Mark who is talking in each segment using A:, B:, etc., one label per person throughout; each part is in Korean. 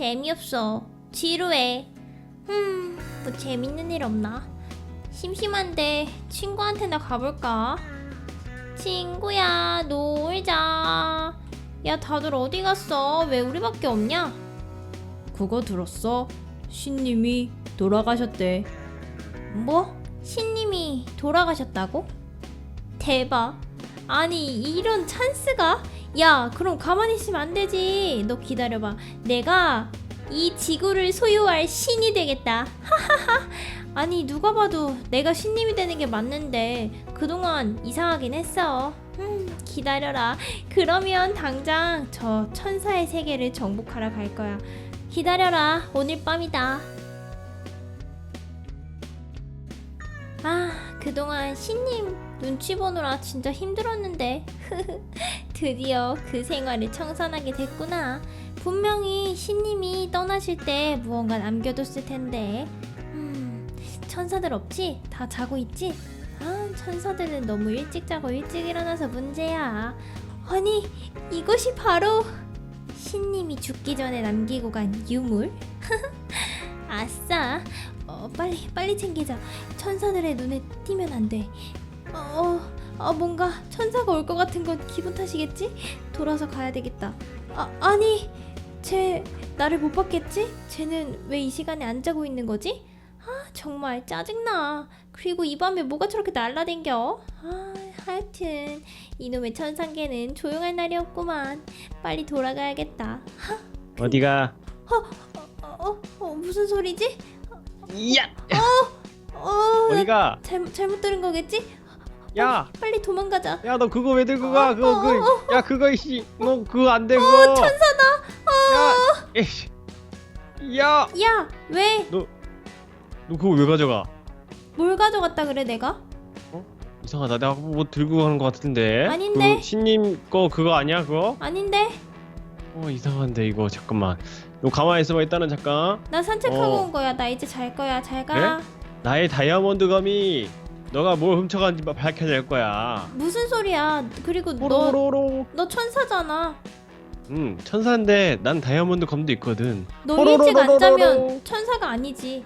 A: 재미없어. 지루해. 음, 뭐 재밌는 일 없나? 심심한데 친구한테나 가볼까? 친구야, 놀자. 야, 다들 어디 갔어? 왜 우리밖에 없냐?
B: 그거 들었어? 신님이 돌아가셨대.
A: 뭐? 신님이 돌아가셨다고? 대박. 아니, 이런 찬스가? 야, 그럼 가만히 있으면 안 되지. 너 기다려봐. 내가 이 지구를 소유할 신이 되겠다. 하하하. 아니, 누가 봐도 내가 신님이 되는 게 맞는데, 그동안 이상하긴 했어. 음, 기다려라. 그러면 당장 저 천사의 세계를 정복하러 갈 거야. 기다려라. 오늘 밤이다. 아, 그동안 신님 눈치 보느라 진짜 힘들었는데. 드디어 그 생활을 청산하게 됐구나. 분명히 신님이 떠나실 때 무언가 남겨뒀을 텐데. 음, 천사들 없지? 다 자고 있지? 아, 천사들은 너무 일찍 자고 일찍 일어나서 문제야. 아니, 이것이 바로 신님이 죽기 전에 남기고 간 유물? 아싸. 어, 빨리 빨리 챙기자. 천사들의 눈에 띄면 안 돼. 어, 어, 뭔가 천사가 올 것 같은 건 기분 탓이겠지? 돌아서 가야 되겠다. 아, 아니, 쟤 나를 못 봤겠지? 쟤는 왜 이 시간에 안 자고 있는 거지? 아, 정말 짜증나. 그리고 이 밤에 뭐가 저렇게 날라댕겨? 아, 하여튼 이놈의 천상계는 조용할 날이었구만. 빨리 돌아가야겠다.
C: 어디가?
A: 어, 어, 어 무슨 소리지?
C: 야!
A: 어, 나
C: 어디가?
A: 잘못 잘못 들은 거겠지?
C: 야!
A: 빨리 도망가자.
C: 야 너 그거 왜 들고 가? 그거
A: 어,
C: 그, 야 그거 이씨 너 그거 안돼 그거.
A: 천사다.
C: 야! 에이씨. 야!
A: 야, 왜?
C: 너 그거 왜 가져가?
A: 뭘 가져갔다 그래 내가?
C: 이상하다. 내가 뭐 들고 가는 것 같은데.
A: 아닌데.
C: 그 신님 거 그거 아니야 그거?
A: 아닌데.
C: 어 이상한데 이거 잠깐만. 너 가만히 있어봐 일단은 잠깐.
A: 나 산책하고
C: 어.
A: 온 거야. 나 이제 잘 거야. 잘 가.
C: 나의 다이아몬드 검이 너가 뭘 훔쳐간지 밝혀낼 거야.
A: 무슨 소리야? 그리고 너
C: 호로로로.
A: 너 천사잖아.
C: 음 천사인데 난 다이아몬드 검도 있거든.
A: 너. 일찍 안 자면 천사가 아니지.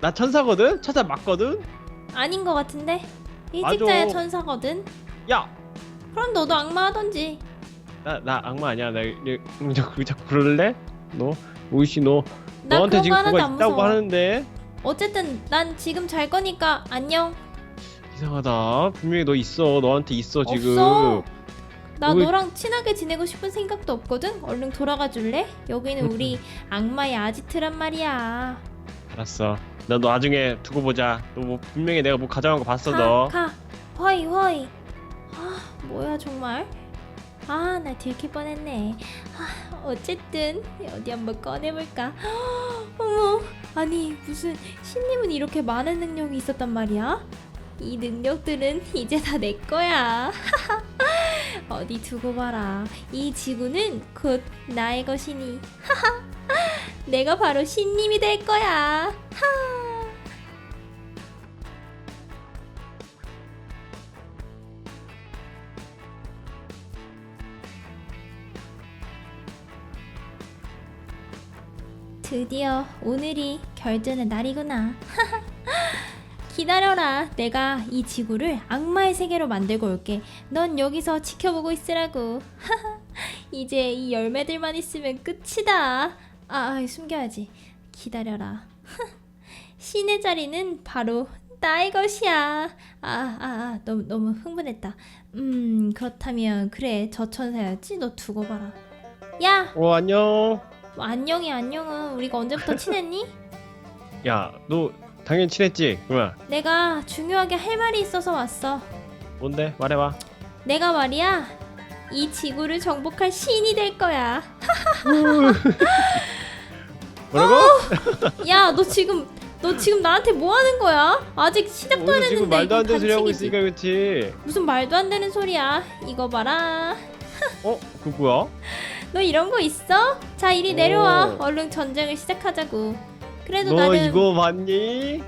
C: 나 천사거든? 천사 맞거든?
A: 아닌 거 같은데. 일찍
C: 맞아.
A: 자야 천사거든.
C: 야!
A: 그럼 너도 악마 하던지.
C: 나, 나 악마 아니야. 나 이- 음, 자꾸 자꾸 그럴래? 너 오이씨 너
A: 나
C: 너한테
A: 그런 거
C: 지금
A: 하나도 안
C: 있다고
A: 무서워.
C: 하는데
A: 어쨌든 난 지금 잘 거니까 안녕.
C: 이상하다. 분명히 너 있어. 너한테 있어 지금.
A: 없어. 나
C: 우리-
A: 너랑 친하게 지내고 싶은 생각도 없거든. 얼른 돌아가 줄래? 여기는 우리 악마의 아지트란 말이야.
C: 알았어. 나 너 나중에 두고 보자. 너 뭐 분명히 내가 뭐 가져간 거 봤어
A: 가,
C: 너.
A: 가. 허이 허이. 아, 뭐야 정말? 아, 나 들킬 뻔했네. 아, 어쨌든 어디 한번 꺼내볼까? 어머, 아니 무슨 신님은 이렇게 많은 능력이 있었단 말이야? 이 능력들은 이제 다 내 거야. 어디 두고 봐라. 이 지구는 곧 나의 것이니. 내가 바로 신님이 될 거야. 하. 드디어 오늘이 결전의 날이구나. 기다려라. 내가 이 지구를 악마의 세계로 만들고 올게. 넌 여기서 지켜보고 있으라고. 이제 이 열매들만 있으면 끝이다. 아, 아, 숨겨야지. 기다려라. 신의 자리는 바로 나의 것이야. 아, 아, 아, 너무 너무 흥분했다. 음, 그렇다면 그래. 저 천사였지. 너 두고 봐라. 야,
C: 어 안녕.
A: 뭐 안녕이 안녕은 우리가 언제부터 친했니?
C: 야 너 당연히 친했지. 그만.
A: 내가 중요하게 할 말이 있어서 왔어.
C: 뭔데? 말해봐.
A: 내가 말이야 이 지구를 정복할 신이 될 거야.
C: 뭐라고?
A: 야, 너 지금 너 지금 나한테 뭐 하는 거야? 아직 시작도 안
C: 오늘 지금
A: 했는데
C: 말도 안 되는 소리 하고
A: 반칙이지.
C: 있으니까 그렇지.
A: 무슨 말도 안 되는 소리야? 이거 봐라.
C: 어? 그 뭐야?
A: 너 이런 거 있어? 자, 이리 내려와.
C: 오.
A: 얼른 전쟁을 시작하자고. 그래도
C: 너
A: 나는
C: 이거 봤니?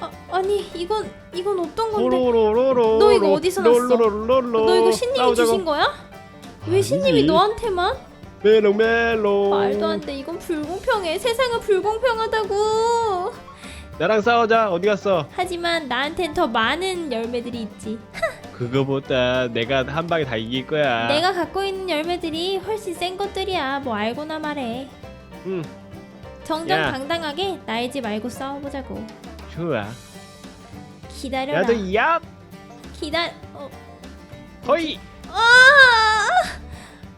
A: 아, 아니 이건 이건 어떤 건데?
C: 호로로로로.
A: 너 이거 어디서 났어?
C: 롤로로로로.
A: 너 이거 신님이. 주신 거야? 왜 신님이
C: 아니지.
A: 너한테만?
C: 멜롱 멜롱
A: 말도 안 돼. 이건 불공평해. 세상은 불공평하다고.
C: 나랑 싸우자 어디 갔어
A: 하지만 나한텐 더 많은 열매들이 있지.
C: 그거보다 내가 한 방에 다 이길 거야
A: 내가 갖고 있는 열매들이 훨씬 센 것들이야. 뭐 알고나 말해.
C: 응
A: 정정당당하게 날지 말고 싸워보자고.
C: 좋아
A: 기다려라.
C: 나도 얍
A: 기다. 어.
C: 허이
A: 아!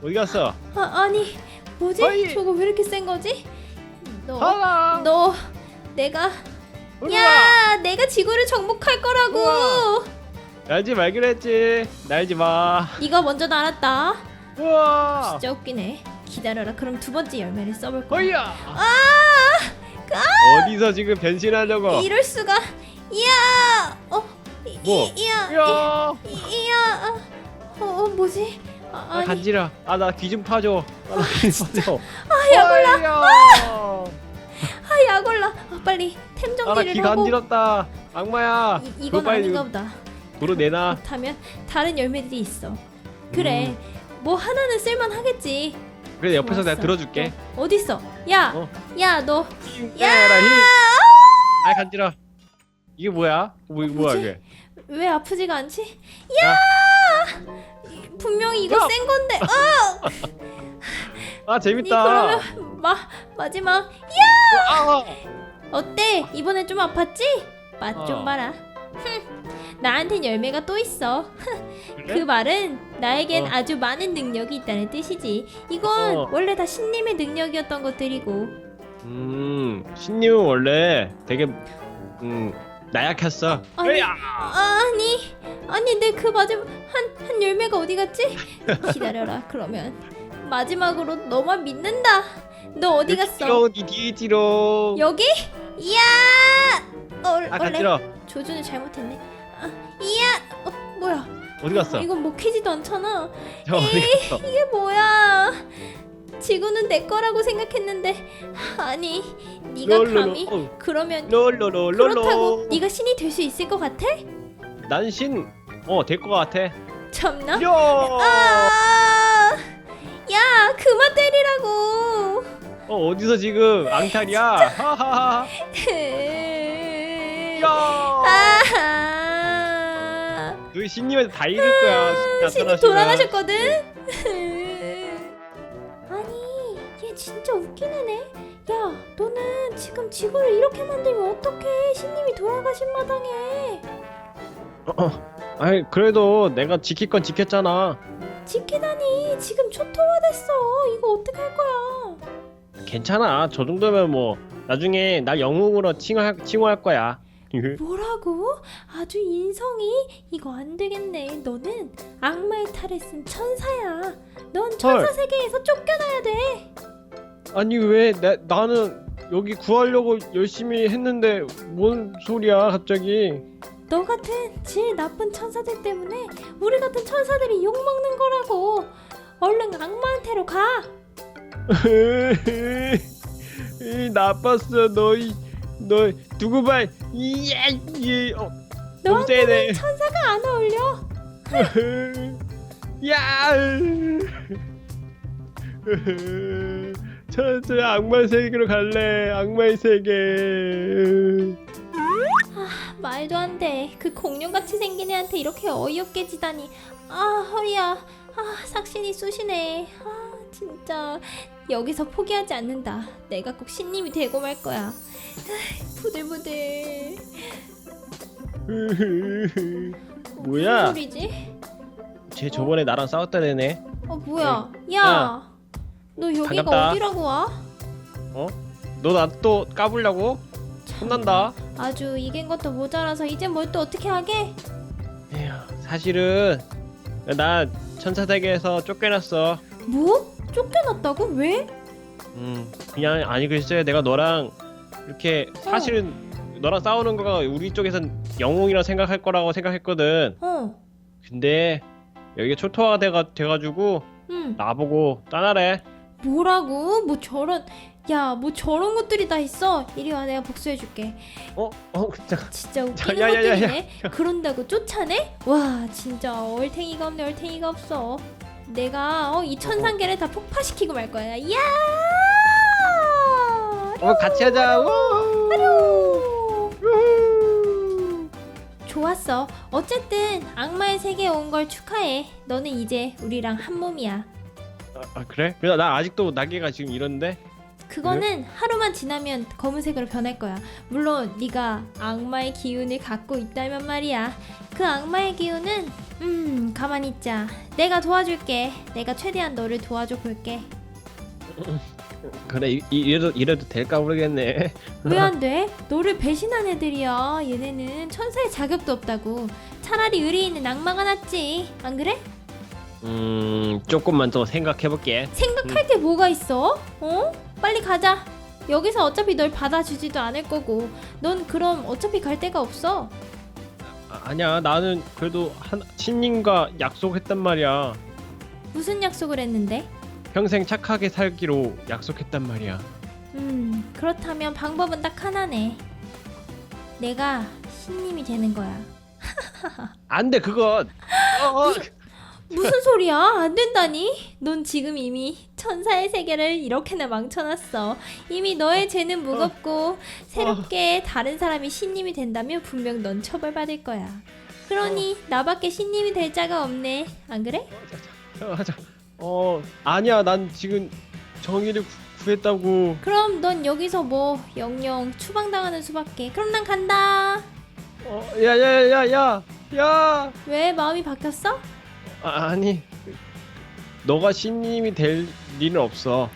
C: 어디 갔어
A: 아 아니 뭐지?
C: 어이!
A: 저거 왜 이렇게 센 거지? 너.
C: 하라
A: 너. 내가. 야, 내가 지구를 정복할 거라고.
C: 우와. 날지 말기로 했지 날지 마
A: 네가 먼저 날았다.
C: 우와
A: 진짜 웃기네. 기다려라. 그럼 두 번째 열매를 써볼 거야.
C: 허이야
A: 아!
C: 어디서 지금 변신하려고
A: 이럴 수가. 이야. 어. 이,
C: 뭐?
A: 이, 이야.
C: 야
A: 이, 이야. 아, 어, 어 뭐지? 아,
C: 아,
A: 아니.
C: 간지러 아 나 귀 좀 파줘 아 나 귀 좀 파줘
A: 아, 약올라.
C: 아
A: 아, 약올라. 아, 빨리 템
C: 아 나
A: 정리를
C: 귀
A: 하고.
C: 간지럽다 악마야
A: 이,
C: 그거
A: 이건
C: 빨리
A: 아닌가 보다.
C: 도로 내놔
A: 그렇다면 다른 열매들이 있어. 그래.
C: 음.
A: 뭐 하나는 쓸만 하겠지.
C: 그래 옆에서 내가
A: 좋았어.
C: 들어줄게
A: 어, 어딨어? 야.
C: 어.
A: 야, 너.
C: 힘내라 힘 아 간지러 이게 뭐야 뭐 이거 뭐야
A: 뭐지?
C: 이게
A: 왜 아프지가 않지?
C: 야.
A: 야! 분명히 이거
C: 야.
A: 센 건데. 어!
C: 아
A: 니
C: 재밌다
A: 그러면 마 마지막
C: 아
A: 어때? 이번엔 좀 아팠지? 맛 좀
C: 어.
A: 봐라. 흠, 나한텐 열매가 또 있어. 그? 말은 나에겐
C: 어.
A: 아주 많은 능력이 있다는 뜻이지. 이건
C: 어.
A: 원래 다 신님의 능력이었던 것들이고.
C: 음 신님은 원래 되게 음 나약했어
A: 아니,
C: 으야!
A: 아니, 아니 내 그 마지막 한, 한 열매가 어디 갔지? 기다려라. 그러면 마지막으로 너만 믿는다. 너 어디 갔어?
C: 니 뒤에 뒤로
A: 여기? 이야! 어,
C: 아
A: 원래 조준을 잘못했네. 아, 이야! 어, 뭐야?
C: 어디 갔어
A: 이건 먹히지도 않잖아.
C: 저 어디 갔어
A: 이게 뭐야? 지구는 내 거라고 생각했는데 아니, 네가 감히
C: 롤롤롤
A: 그러면
C: 롤롤롤롤
A: 그렇다고 네가 신이 될 수 있을 것 같아?
C: 난신 어 될 것 같아
A: 참나?
C: 야
A: 아! 야, 그만 때리라고.
C: 어 어디서 지금 앙탈이야 하하하 야
A: 아!
C: 너희 신님한테 다 잃을 거야
A: 신이
C: 나타나시면.
A: 돌아가셨거든. 아니, 얘 진짜 웃긴 애네. 야, 너는 지금 지구를 이렇게 만들면 어떡해? 신님이 돌아가신 마당에.
C: 아니 그래도 내가 지킬 건 지켰잖아
A: 지키다니 지금 초토화됐어. 이거 어떡할 거야?
C: 괜찮아 저 정도면 뭐 나중에 날 영웅으로 칭할, 칭호할 거야
A: 뭐라고? 아주 인성이 이거 안 되겠네. 너는 악마의 탈을 쓴 천사야. 넌 천사
C: 헐.
A: 세계에서 쫓겨나야 돼.
C: 아니 왜 나, 나는 여기 구하려고 열심히 했는데 뭔 소리야 갑자기
A: 너 같은 제일 나쁜 천사들 때문에 우리 같은 천사들이 욕 먹는 거라고. 얼른 악마한테로 가.
C: 이 나빴어 너희 너 두고 봐 이야 이 어, 너무
A: 너한테는
C: 세네
A: 천사가 안 어울려.
C: 야 저저 악마 세계로 갈래 악마의 세계
A: 말도 안 돼. 그 공룡같이 생긴 애한테 이렇게 어이없게 지다니. 아 허리야. 아 삭신이 쑤시네. 아 진짜 여기서 포기하지 않는다. 내가 꼭 신님이 되고 말 거야. 부들부들.
C: 뭐야?
A: 무슨 소리지?
C: 쟤 저번에 나랑 싸웠던 애네
A: 어 뭐야? 야,
C: 야.
A: 너 여기가
C: 반갑다.
A: 어디라고 와?
C: 너나 또 까불려고? 혼난다
A: 아주 이긴 것도 모자라서 이제 뭘 또 어떻게 하게?
C: 에휴, 사실은 나 천사 세계에서 쫓겨났어
A: 뭐? 쫓겨났다고? 왜?
C: 음 그냥 아니 글쎄 내가 너랑 이렇게 사실은 너랑 싸우는 거가 우리 쪽에선 영웅이라 생각할 거라고 생각했거든
A: 어,
C: 근데 여기가 초토화가 돼가, 돼가지고
A: 응.
C: 나보고 떠나래
A: 뭐라고? 뭐 저런 야, 뭐 저런 것들이 다 있어. 이리 와, 내가 복수해줄게.
C: 어? 어? 잠깐
A: 진짜 웃기는
C: 야, 야, 야, 야.
A: 것들이네. 그런다고 쫓아내? 와, 진짜 얼탱이가 없네, 얼탱이가 없어. 내가 어, 이 천상계를 다 폭파시키고 말 거야. 야!
C: 어 같이 하자. 우! 우!
A: 좋았어. 어쨌든 악마의 세계에 온 걸 축하해. 너는 이제 우리랑 한 몸이야.
C: 아, 아 그래? 그래 나 아직도 날개가 지금 이런데.
A: 그거는 하루만 지나면 검은색으로 변할 거야. 물론 네가 악마의 기운을 갖고 있다면 말이야. 그 악마의 기운은 음 가만히 있자. 내가 도와줄게. 내가 최대한 너를 도와줘 볼게.
C: 그래 이, 이- 이래도 이래도 될까 모르겠네.
A: 왜 안 돼? 너를 배신한 애들이야. 얘네는 천사의 자격도 없다고. 차라리 의리 있는 악마가 낫지. 안 그래?
C: 음 조금만 더 생각해 볼게.
A: 생각할 게 뭐가 있어? 어? 빨리 가자. 여기서 어차피 널 받아주지도 않을 거고. 넌 그럼 어차피 갈 데가 없어.
C: 아, 아니야 나는 그래도 한 신님과 약속했단 말이야.
A: 무슨 약속을 했는데?
C: 평생 착하게 살기로 약속했단 말이야.
A: 음, 그렇다면 방법은 딱 하나네. 내가 신님이 되는 거야.
C: 안돼 그건. 어, 어.
A: 무슨 소리야? 안 된다니? 넌 지금 이미 천사의 세계를 이렇게나 망쳐놨어. 이미 너의 죄는 무겁고 새롭게 다른 사람이 신님이 된다면 분명 넌 처벌받을 거야. 그러니 나밖에 신님이 될 자가 없네. 안 그래?
C: 어, 하자. 어 아니야 난 지금 정의를 구, 구했다고.
A: 그럼 넌 여기서 뭐 영영 추방당하는 수밖에. 그럼 난 간다.
C: 어 야야야야 야.
A: 왜 마음이 바뀌었어?
C: 아, 아니 너가 신님이 될 리는 없어.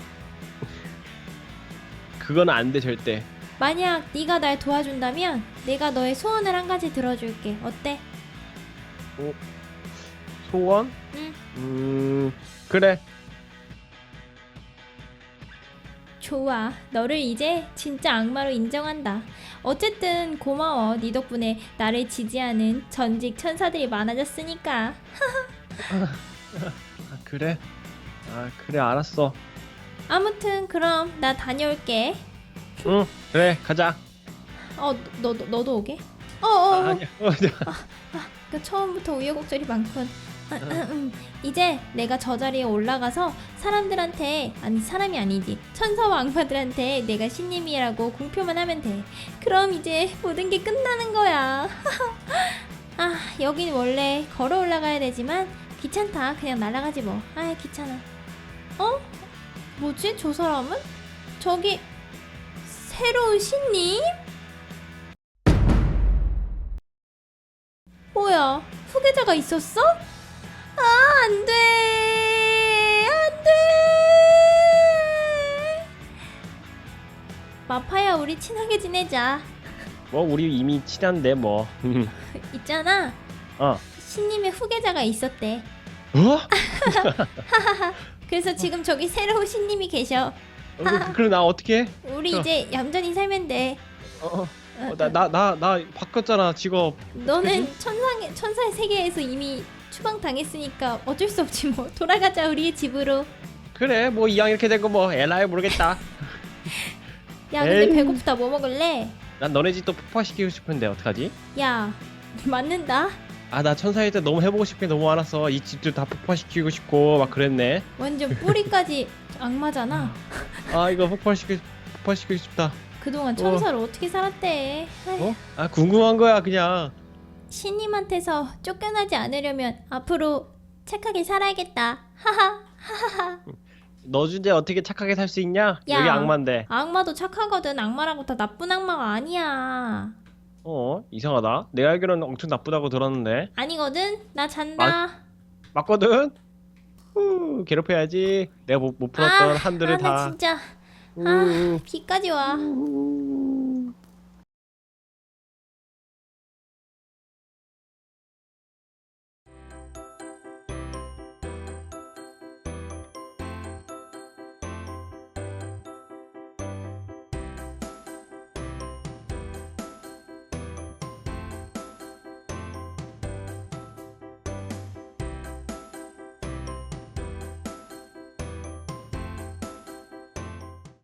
C: 그건 안 돼 절대.
A: 만약 네가 날 도와준다면 내가 너의 소원을 한 가지 들어줄게. 어때?
C: 소원?
A: 응.
C: 음 그래.
A: 좋아. 너를 이제 진짜 악마로 인정한다. 어쨌든 고마워. 네 덕분에 나를 지지하는 전직 천사들이 많아졌으니까.
C: 아, 그래. 아 그래 알았어.
A: 아무튼 그럼 나 다녀올게.
C: 응 그래 가자.
A: 어, 너, 너 너도 오게? 어, 어.
C: 아,
A: 어.
C: 아니야. 어, 저-
A: 그 처음부터 우여곡절이 많군. 이제 내가 저 자리에 올라가서 사람들한테 아니 사람이 아니지 천사와 악마들한테 내가 신님이라고 공표만 하면 돼. 그럼 이제 모든 게 끝나는 거야. 아 여긴 원래 걸어 올라가야 되지만 귀찮다. 그냥 날아가지 뭐. 아 귀찮아. 어? 뭐지 저 사람은? 저기 새로운 신님? 뭐야 후계자가 있었어? 아 안 돼 안 돼 마파야 우리 친하게 지내자
C: 뭐 우리 이미 친한데 뭐.
A: 있잖아
C: 어.
A: 신님의 후계자가 있었대
C: 어?
A: 그래서 지금 저기 새로운 신님이 계셔
C: 어, 그, 그럼 나 어떻게? 해?
A: 우리
C: 어.
A: 이제 얌전히 살면 돼
C: 어, 나 나 나 나 바꿨잖아 직업.
A: 너는 천상의 천사의 세계에서 이미 추방 당했으니까 어쩔 수 없지 뭐 돌아가자 우리의 집으로
C: 그래 뭐 이왕 이렇게 된 거 뭐 엘라야 모르겠다.
A: 야 근데
C: 에이.
A: 배고프다 뭐 먹을래?
C: 난 너네 집도 폭파시키고 싶은데 어떡하지?
A: 야 맞는다
C: 아 나 천사일 때 너무 해보고 싶은 게 너무 많았어. 이 집도 다 폭파시키고 싶고 막 그랬네.
A: 완전 뿌리까지 악마잖아
C: 아 이거 폭파시키 폭파시키고 싶다.
A: 그동안 천사로 어. 떻게 살았대 아휴,
C: 어? 아 궁금한 거야 그냥.
A: 신님한테서 쫓겨나지 않으려면 앞으로 착하게 살아야겠다 하하 하하하
C: 너 주제 어떻게 착하게 살 수 있냐?
A: 야.
C: 여기 악마인데.
A: 악마도 착하거든 악마라고 다 나쁜 악마가 아니야
C: 어 이상하다. 내가 알기로는 엄청 나쁘다고 들었는데
A: 아니거든 나 잔다
C: 맞거든. 후 괴롭혀야지. 내가 못, 못 풀었던
A: 아,
C: 한들을
A: 아, 나
C: 다.
A: 진짜
C: 우,
A: 비까지 와
C: 우,